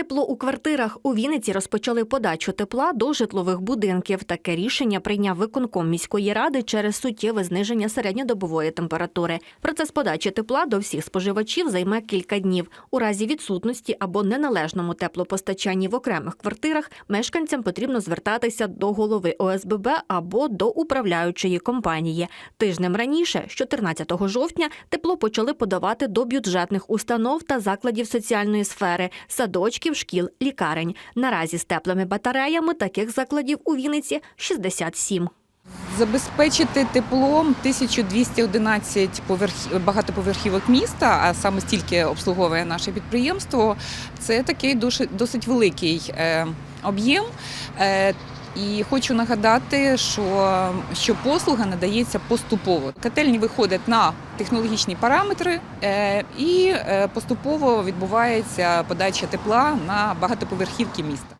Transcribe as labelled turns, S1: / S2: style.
S1: Тепло у квартирах у Вінниці розпочали подачу тепла до житлових будинків. Таке рішення прийняв виконком міської ради через суттєве зниження середньодобової температури. Процес подачі тепла до всіх споживачів займе кілька днів. У разі відсутності або неналежному теплопостачанні в окремих квартирах мешканцям потрібно звертатися до голови ОСББ або до управляючої компанії. Тижнем раніше, 14 жовтня, тепло почали подавати до бюджетних установ та закладів соціальної сфери, садочків, шкіл, лікарень. Наразі з теплими батареями таких закладів у Вінниці 67.
S2: Забезпечити теплом 1211 поверх- багатоповерхівок міста, а саме стільки обслуговує наше підприємство. Це такий досить, великий е, об'єм. І хочу нагадати, що, що послуга надається поступово. Котельні виходять на технологічні параметри, е, і е, поступово відбувається подача тепла на багатоповерхівки міста.